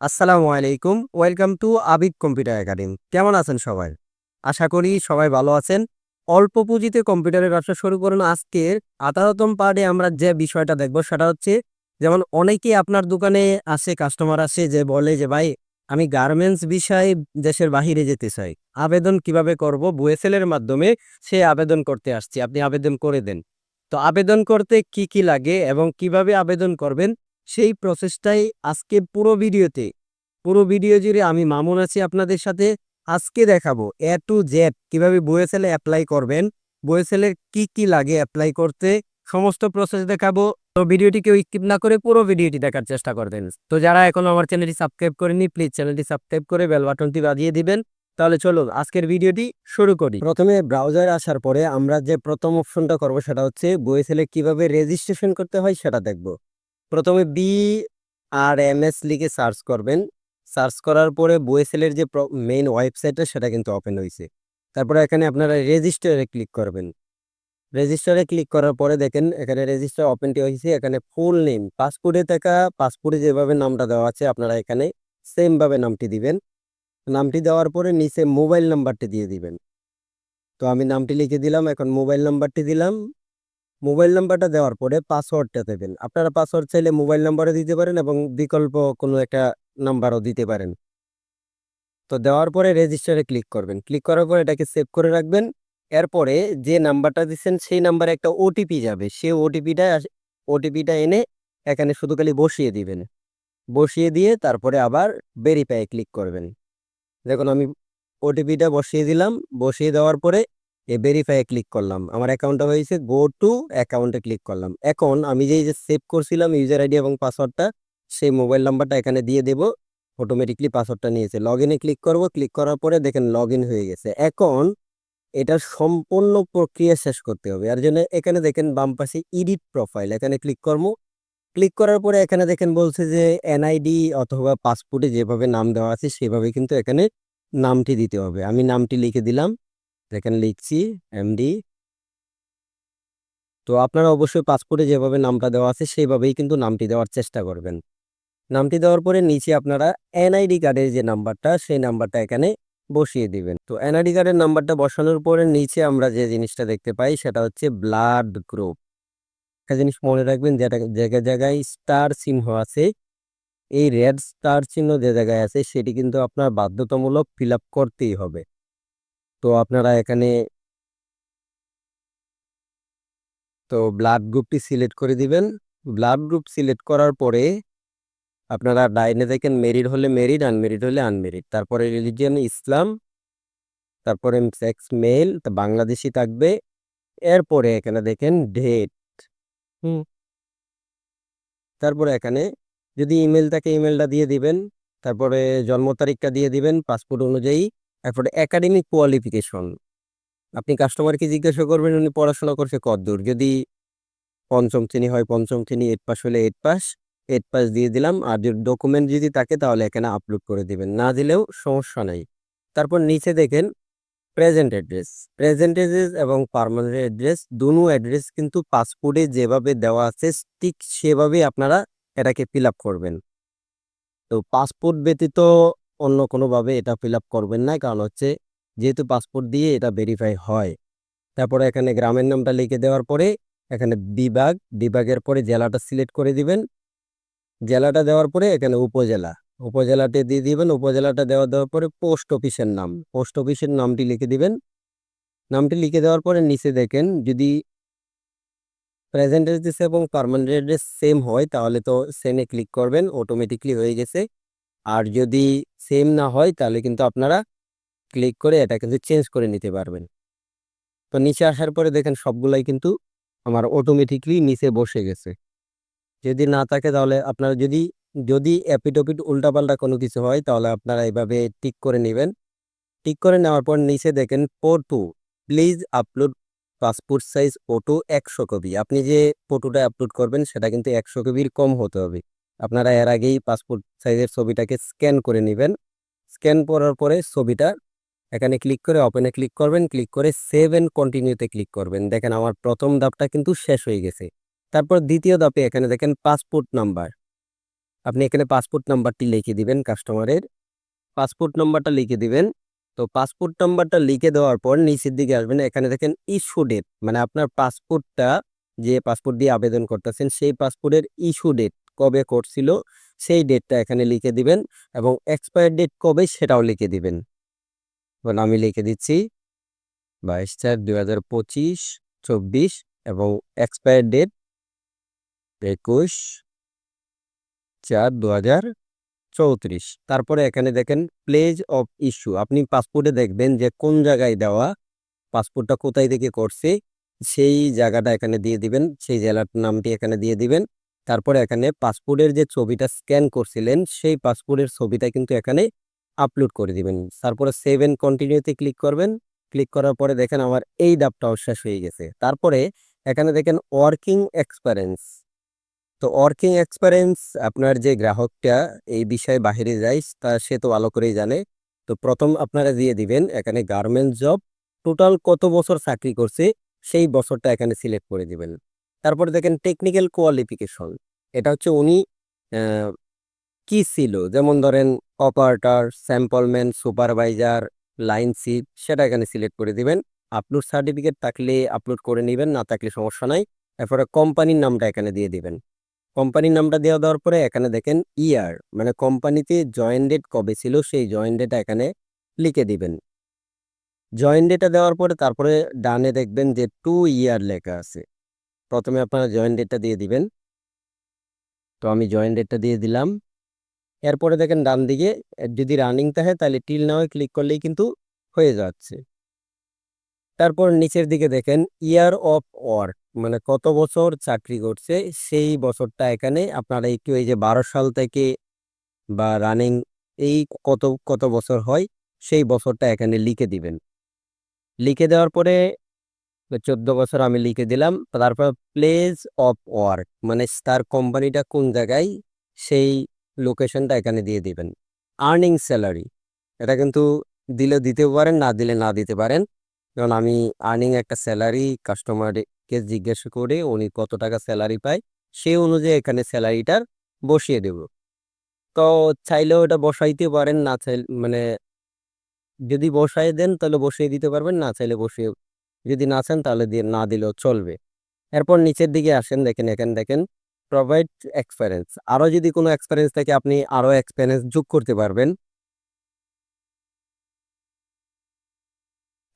আসসালামু আলাইকুম। Welcome to Abid computer academy. কেমন আছেন সবাই? আশা করি সবাই ভালো আছেন। অল্প পুঁজিতে কম্পিউটারের ব্যবসা শুরু করুন আজকের। আঠারোতম পার্টে আমরা যে বিষয়টা দেখব সেটা হচ্ছে, যেমন অনেকেই আপনার দোকানে আসে, কাস্টমার আসে, যে বলে যে, ভাই, আমি গার্মেন্টস বিষয়ে দেশের বাহিরে যেতে চাই। আবেদন কীভাবে করব? বুয়েসেল এর মাধ্যমে সে আবেদন করতে আসছি। আপনি আবেদন করে দেন। তো আবেদন করতে কি কি লাগে এবং কীভাবে আবেদন করবেন? সেই প্রসেসটাই আজকে পুরো ভিডিওতে। পুরো ভিডিও জুড়ে আমি মামুন আছি আপনাদের সাথে। আজকে দেখাবো এ টু জেড কীভাবে বুয়েসেলে অ্যাপ্লাই করবেন বুয়েসেলে কি কি লাগে অ্যাপ্লাই করতে, সমস্ত প্রসেস দেখাবো। তো ভিডিওটি কেউ স্কিপ না করে পুরো ভিডিওটি দেখার চেষ্টা করবেন। তো যারা এখন আমার চ্যানেলটি সাবস্ক্রাইব করেনি প্লিজ চ্যানেলটি সাবস্ক্রাইব করে বেল বাটনটি বাজিয়ে দিবেন। তাহলে চলুন আজকের ভিডিওটি শুরু করি। প্রথমে ব্রাউজার আসার পরে আমরা যে প্রথম অপশনটা করব সেটা হচ্ছে বুয়েসেলে কীভাবে রেজিস্ট্রেশন করতে হয় সেটা দেখব। প্রথমে বি আর এম এস লিখে সার্চ করবেন। সার্চ করার পরে বুয়েসেলের যে মেইন ওয়েবসাইটটা সেটা কিন্তু ওপেন হয়েছে তারপরে এখানে আপনারা রেজিস্টারে ক্লিক করবেন। রেজিস্টারে ক্লিক করার পরে দেখেন, এখানে রেজিস্টার ওপেনটি হয়েছে এখানে ফুল নেম পাসপোর্টে থাকা পাসপোর্টে যেভাবে নামটা দেওয়া আছে, আপনারা এখানে সেমভাবে নামটি দিবেন। নামটি দেওয়ার পরে নিচে মোবাইল নাম্বারটি দিয়ে দিবেন। তো আমি নামটি লিখে দিলাম, এখন মোবাইল নাম্বারটি দিলাম। মোবাইল নাম্বারটা দেওয়ার পরে পাসওয়ার্ডটা দেবেন। আপনারা পাসওয়ার্ড চাইলে মোবাইল নাম্বারও দিতে পারেন এবং বিকল্প কোনো একটা নাম্বারও দিতে পারেন। তো দেওয়ার পরে রেজিস্টারে ক্লিক করবেন। ক্লিক করার পরে এটাকে সেভ করে রাখবেন। এরপরে যে নাম্বারটা দিচ্ছেন সেই নাম্বারে একটা ওটিপি যাবে। সেই ওটিপিটা ওটিপিটা এনে এখানে শুধু খালি বসিয়ে দিবেন। বসিয়ে দিয়ে তারপরে আবার ভেরিফাই ক্লিক করবেন। দেখুন আমি ওটিপিটা বসিয়ে দিলাম। বসিয়ে দেওয়ার পরে এ ভেরিফাই ক্লিক করলাম। আমার অ্যাকাউন্টটা হয়েছে গো টু অ্যাকাউন্টে ক্লিক করলাম। এখন আমি যেই যে সেভ করছিলাম ইউজার আইডি এবং পাসওয়ার্ডটা সেই মোবাইল নাম্বারটা এখানে দিয়ে দেব। অটোমেটিকলি পাসওয়ার্ডটা নিয়েছে। লগ ইনে ক্লিক করব। ক্লিক করার পরে দেখেন লগ ইন হয়ে গেছে। এখন এটা সম্পূর্ণ প্রক্রিয়া শেষ করতে হবে। আর জন্য এখানে দেখেন বাম পাশে ইডিট প্রোফাইল এখানে ক্লিক করব। ক্লিক করার পরে এখানে দেখেন বলছে যে এনআইডি অথবা পাসপোর্টে যেভাবে নাম দেওয়া আছে, সেভাবে কিন্তু এখানে নামটি দিতে হবে। আমি নামটি লিখে দিলাম। দেখেন লিখছি এমডি তো আপনারা অবশ্যই পাসপোর্টে যেভাবে নামটা দেওয়া আছে, সেইভাবেই কিন্তু নামটি দেওয়ার চেষ্টা করবেন। নামটি দেওয়ার পরে নিচে আপনারা এনআইডি কার্ডের যে নাম্বারটা, সেই নাম্বারটা এখানে বসিয়ে দিবেন। তো এনআইডি কার্ডের নাম্বারটা বসানোর পরে নিচে আমরা যে জিনিসটা দেখতে পাই, সেটা হচ্ছে ব্লাড গ্রুপ একটা জিনিস মনে রাখবেন, যেটা জায়গায় জায়গায় স্টার চিহ্ন আছে, এই রেড স্টার চিহ্ন যে জায়গায় আছে, সেটি কিন্তু আপনার বাধ্যতামূলক ফিল করতেই হবে। তো আপনারা এখানে তো ব্লাড গ্রুপটি সিলেক্ট করে দিবেন। ব্লাড গ্রুপ সিলেক্ট করার পরে আপনারা ডাইনে দেখেন মেরিড হলে মেরিড আনমেরিড হলে আনমেরিড তারপরে রিলিজিয়ান ইসলাম, তারপরে সেক্স মেল তা বাংলাদেশি থাকবে। এরপরে এখানে দেখেন ডেট হুম। তারপরে এখানে যদি ইমেল থাকে ইমেলটা দিয়ে দিবেন। তারপরে জন্ম তারিখটা দিয়ে দিবেন পাসপোর্ট অনুযায়ী। তারপরে একাডেমিক কোয়ালিফিকেশন আপনি কাস্টমারকে জিজ্ঞাসা করবেন, উনি পড়াশোনা করছে কতদূর? যদি পঞ্চম শ্রেণি হয়, পঞ্চম শ্রেণি এইট পাস হলে এইট পাস এইট পাস দিয়ে দিলাম। আর যদি ডকুমেন্ট যদি থাকে, তাহলে এখানে আপলোড করে দিবেন। না দিলেও সমস্যা নাই। তারপর নিচে দেখেন প্রেজেন্ট অ্যাড্রেস প্রেজেন্ট অ্যাড্রেস এবং পারমানেন্ট অ্যাড্রেস দুনো অ্যাড্রেস কিন্তু পাসপোর্টে যেভাবে দেওয়া আছে, ঠিক সেভাবেই আপনারা এটাকে ফিল আপ করবেন। তো পাসপোর্ট ব্যতীত অন্য কোনোভাবে এটা ফিল আপ করবেন না। কারণ হচ্ছে যেহেতু পাসপোর্ট দিয়ে এটা ভেরিফাই হয়। তারপরে এখানে গ্রামের নামটা লিখে দেওয়ার পরে এখানে বিভাগ, বিভাগের পরে জেলাটা সিলেক্ট করে দিবেন। জেলাটা দেওয়ার পরে এখানে উপজেলা উপজেলাটি দিয়ে দিবেন। উপজেলাটা দেওয়া, দেওয়ার পরে পোস্ট অফিসের নাম, পোস্ট অফিসের নামটি লিখে দিবেন। নামটি লিখে দেওয়ার পরে নিচে দেখেন যদি প্রেজেন্ট অ্যাড্রেস এবং পারমানেন্ট অ্যাড্রেস সেম হয়, তাহলে তো সেমে ক্লিক করবেন অটোমেটিকলি হয়ে গেছে। আর যদি সেম না হয়, তাহলে কিন্তু আপনারা ক্লিক করে এটা কিন্তু চেঞ্জ করে নিতে পারবেন। তো নিচে আসার পরে দেখেন সবগুলাই কিন্তু আমার অটোমেটিকলি নিচে বসে গেছে। যদি না থাকে তাহলে আপনারা যদি যদি অ্যাপিটোপিট উল্টাপাল্টা কোনো কিছু হয়, তাহলে আপনারা এইভাবে টিক করে নেবেন। টিক করে নেওয়ার পর নিচে দেখেন photo please upload passport size photo একশো কপি। আপনি যে ফটোটা আপলোড করবেন, সেটা কিন্তু একশো কপির কম হতে হবে। আপনারা এর আগেই পাসপোর্ট সাইজের ছবিটাকে স্ক্যান করে নেবেন। স্ক্যান করার পরে ছবিটা এখানে ক্লিক করে ওপেনে ক্লিক করবেন ক্লিক করে সেভ অ্যান্ড কন্টিনিউতে ক্লিক করবেন। দেখেন আমার প্রথম ধাপটা কিন্তু শেষ হয়ে গেছে। তারপর দ্বিতীয় ধাপে এখানে দেখেন পাসপোর্ট নাম্বার আপনি এখানে পাসপোর্ট নাম্বারটি লিখে দিবেন কাস্টমারের পাসপোর্ট নাম্বারটা লিখে দিবেন। তো পাসপোর্ট নাম্বারটা লিখে দেওয়ার পর নিচের দিকে আসবেন, এখানে দেখেন ইস্যু ডেট মানে আপনার পাসপোর্টটা যে পাসপোর্ট দিয়ে আবেদন করতেছেন, সেই পাসপোর্টের ইস্যু ডেট কবে করছিল, সেই ডেটটা এখানে লিখে দিবেন এবং এক্সপায়ার ডেট কবে সেটাও লিখে দিবেন। এবং আমি লিখে দিচ্ছি বাইশ চার দুই হাজার পঁচিশ, চব্বিশ এবং এক্সপায়ার ডেট একুশ চার দু হাজার চৌত্রিশ। তারপরে এখানে দেখেন প্লেজ অফ ইস্যু আপনি পাসপোর্টে দেখবেন যে কোন জায়গায় দেওয়া পাসপোর্টটা কোথায় থেকে করছে, সেই জায়গাটা এখানে দিয়ে দিবেন, সেই জেলার নামটি এখানে দিয়ে দিবেন। তারপরে এখানে পাসপোর্টের যে ছবিটা স্ক্যান করছিলেন, সেই পাসপোর্টের ছবিটা কিন্তু এখানে আপলোড করে দিবেন। তারপরে সেভ কন্টিনিউতে ক্লিক করবেন। ক্লিক করার পরে দেখেন আমার এই ডাবটাও শেষ হয়ে গেছে। তারপরে এখানে দেখেন ওয়ার্কিং এক্সপিরিয়েন্স তো ওয়ার্কিং এক্সপিরিয়েন্স আপনার যে গ্রাহকটা এই বিষয়ে বাহিরে যায়, তা সে তো ভালো করেই জানে। তো প্রথম আপনারা দিয়ে দিবেন এখানে গার্মেন্টস জব টোটাল কত বছর চাকরি করছে, সেই বছরটা এখানে সিলেক্ট করে দিবেন। তারপরে দেখেন টেকনিক্যাল কোয়ালিফিকেশন এটা হচ্ছে উনি কি ছিল? যেমন ধরেন অপারেটর স্যাম্পলম্যান সুপারভাইজার লাইন সিট সেটা এখানে সিলেক্ট করে দিবেন। আপলোড সার্টিফিকেট থাকলে আপলোড করে নেবেন, না থাকলে সমস্যা নাই। এরপরে কোম্পানির নামটা এখানে দিয়ে দিবেন। কোম্পানির নামটা দেওয়া দেওয়ার পরে এখানে দেখেন ইয়ার মানে কোম্পানিতে জয়েন ডেট কবে ছিল, সেই জয়েন ডেটা এখানে লিখে দিবেন। জয়েন ডেটা দেওয়ার পরে তারপরে ডানে দেখবেন যে টু ইয়ার লেখা আছে। প্রথমে আপনারা জয়েন ডেটটা দিয়ে দিবেন। তো আমি জয়েন ডেটটা দিয়ে দিলাম। এরপরে দেখেন ডান দিকে, যদি রানিং থাকে তাহলে টিল নাও ক্লিক করলেই কিন্তু হয়ে যাচ্ছে। তারপর নিচের দিকে দেখেন ইয়ার অফ ওয়ার্ক মানে কত বছর চাকরি করছে, সেই বছরটা এখানে আপনারা একটু এই যে বারো সাল থেকে বা রানিং এই কত কত বছর হয়, সেই বছরটা এখানে লিখে দিবেন। লিখে দেওয়ার পরে চোদ্দ বছর আমি লিখে দিলাম। তারপর প্লেস অফ ওয়ার্ক মানে তার কোম্পানিটা কোন জায়গায়, সেই লোকেশনটা এখানে দিয়ে দিবেন। আর্নিং স্যালারি এটা কিন্তু দিলে দিতে পারেন, না দিলে না দিতে পারেন। কারণ আমি আর্নিং একটা স্যালারি কাস্টমারকে জিজ্ঞেস করে উনি কত টাকা স্যালারি পায় সেই অনুযায়ী এখানে স্যালারিটার বসিয়ে দেব। তো চাইলেও এটা বসাইতে পারেন, না চাইলে মানে যদি বসাই দেন তাহলে বসিয়ে দিতে পারবেন, না চাইলে বসিয়ে যদি না চান তাহলে না দিলেও চলবে। এরপর নিচের দিকে আসেন, দেখেন, এখানে দেখেন প্রোভাইড এক্সপিরিয়েন্স আরও যদি কোনো এক্সপিরিয়েন্স থাকে, আপনি আরও এক্সপিরিয়েন্স যোগ করতে পারবেন।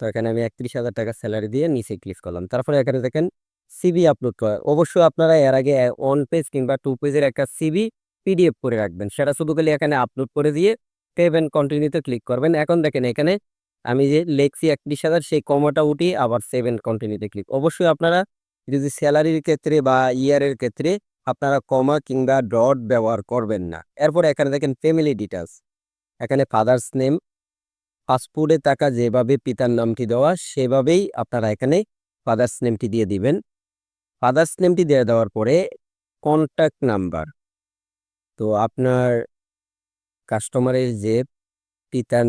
তো এখানে আমি একত্রিশ হাজার টাকা স্যালারি দিয়ে নিচে ক্লিক করলাম। তারপরে এখানে দেখেন সিবি আপলোড করা। অবশ্যই আপনারা এর আগে ওয়ান পেজ কিংবা টু পেজের একটা সিবি পিডিএফ করে রাখবেন। সেটা শুধু খালি এখানে আপলোড করে দিয়ে অ্যান্ড কন্টিনিউতে ক্লিক করবেন। এখন দেখেন, এখানে আমি যে লেখছি একত্রিশ হাজার, সেই কমাটা উঠিয়ে আবার সেভেন কন্টিনিউতে ক্লিক অবশ্যই আপনারা যদি স্যালারির ক্ষেত্রে বা ইয়ারের ক্ষেত্রে আপনারা কমা কিংবা ডট ব্যবহার করবেন না। এরপর এখানে দেখেন ফ্যামিলি ডিটেলস এখানে ফাদার্স নেম পাসপোর্টে থাকা যেভাবে পিতার নামটি দেওয়া, সেভাবেই আপনারা এখানে ফাদার্স নেমটি দিয়ে দিবেন। ফাদার্স নেমটি দিয়ে দেওয়ার পরে কন্ট্যাক্ট নাম্বার তো আপনার কাস্টমারের যে পিতার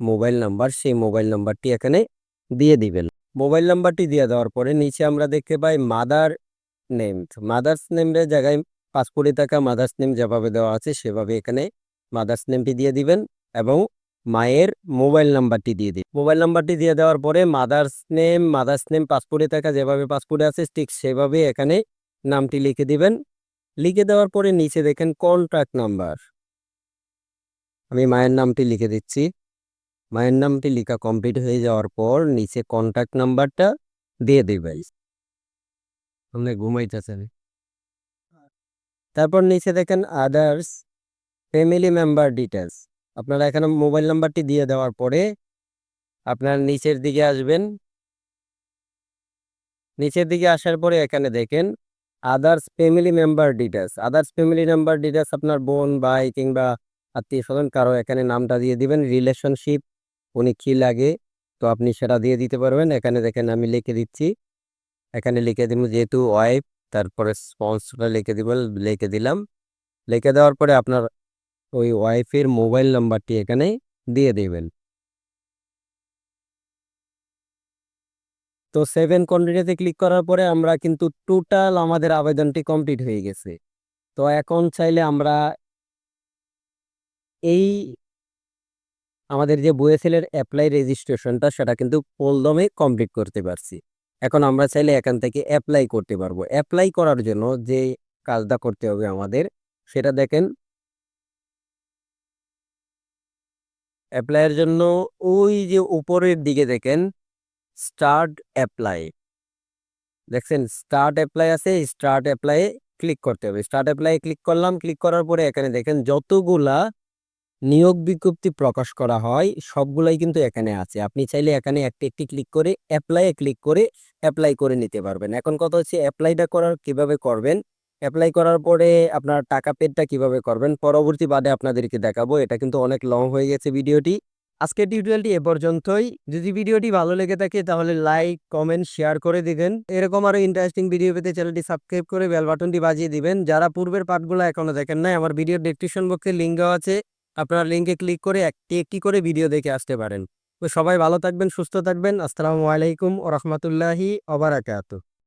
মোবাইল নাম্বার, সেই মোবাইল নাম্বারটি এখানে দিয়ে দিবেন। মোবাইল নাম্বারটি দিয়ে দেওয়ার পরে নিচে আমরা দেখতে পাই মাদার নেম। মাদার্স নেমের জায়গায় পাসপোর্টে টাকা মাদার্স নেম যেভাবে দেওয়া আছে সেভাবে এখানে মাদার্স নেমটি দিয়ে দিবেন এবং মায়ের মোবাইল নাম্বারটি দিয়ে দিই মোবাইল নাম্বারটি দিয়ে দেওয়ার পরে মাদার্স নেম মাদার্স নেম, পাসপোর্টে থাকা যেভাবে পাসপোর্টে আছে ঠিক সেভাবে এখানে নামটি লিখে দিবেন। লিখে দেওয়ার পরে নিচে দেখেন কন্ট্যাক্ট নাম্বার। আমি মায়ের নামটি লিখে দিচ্ছি। মায়ের নামটি লেখা কমপ্লিট হয়ে যাওয়ার পর নিচে কন্ট্যাক্ট নাম্বারটা দিয়ে দিবেন আপনি ঘুমাইতেছেন তারপর নিচে দেখেন আদার্স ফ্যামিলি মেম্বার ডিটেলস আপনারা এখানে মোবাইল নাম্বারটি দিয়ে দেওয়ার পরে আপনার নিচের দিকে আসবেন। নিচের দিকে আসার পরে এখানে দেখেন others family member details others family member details আপনার বোন, ভাই কিংবা আত্মীয় স্বজন কারও এখানে নামটা দিয়ে দিবেন। রিলেশনশিপ উনি কি লাগে, তো আপনি সেটা দিয়ে দিতে পারবেন। এখানে দেখেন আমি লিখে দিচ্ছি। এখানে লিখে দিব যেহেতু ওয়াইফ, তারপরে স্পন্সরটা লিখে দিব লিখে দিলাম। লিখে দেওয়ার পরে আপনার ওই ওয়াইফের মোবাইল নাম্বারটি এখানে দিয়ে দেবেন। তো সেভেন কন্টিনিউতে ক্লিক করার পরে আমরা কিন্তু টোটাল আমাদের আবেদনটি কমপ্লিট হয়ে গেছে। তো এখন চাইলে আমরা এই আমাদের যে বুয়েসেলের অ্যাপ্লাই রেজিস্ট্রেশনটা সেটা কিন্তু পোলদমে কমপ্লিট করতে পারছি। এখন আমরা চাইলে এখান থেকে অ্যাপ্লাই করতে পারব। অ্যাপ্লাই করার জন্য যে কাজটা করতে হবে আমাদের, সেটা দেখেন। অ্যাপ্লাইয়ের জন্য ওই যে উপরের দিকে দেখেন স্টার্ট অ্যাপ্লাই দেখছেন? স্টার্ট অ্যাপ্লাই আছে স্টার্ট অ্যাপ্লাই ক্লিক করতে হবে। স্টার্ট অ্যাপ্লাই ক্লিক করলাম ক্লিক করার পরে এখানে দেখেন যতগুলা নিয়োগ বিজ্ঞপ্তি প্রকাশ করা হয়, সবগুলাই কিন্তু এখানে আছে। আপনি চাইলে এখানে একটি একটি ক্লিক করে অ্যাপ্লাইয়ে ক্লিক করে অ্যাপ্লাই করে নিতে পারবেন। এখন কথা হচ্ছে অ্যাপ্লাইটা করার কীভাবে করবেন? অ্যাপ্লাই করার পরে আপনার টাকা পেডটা কীভাবে করবেন? পরবর্তী বাদে আপনাদেরকে দেখাবো। এটা কিন্তু অনেক লং হয়ে গেছে ভিডিওটি। আজকের টিউটোরিয়ালটি এ পর্যন্তই। যদি ভিডিওটি ভালো লেগে থাকে তাহলে লাইক কমেন্ট শেয়ার করে দিবেন। এরকম আরও ইন্টারেস্টিং ভিডিও পেতে চ্যানেলটি সাবস্ক্রাইব করে বেল বাটনটি বাজিয়ে দিবেন। যারা পূর্বের পার্টগুলো এখনও দেখেন নাই, আমার ভিডিওর ডেসক্রিপশন বক্সে লিঙ্ক দেওয়া আছে। আপনারা লিঙ্কে ক্লিক করে একটি একটি করে ভিডিও দেখে আসতে পারেন। তো সবাই ভালো থাকবেন, সুস্থ থাকবেন। আসসালামু আলাইকুম ও রহমতুল্লাহি ওবারাকাতু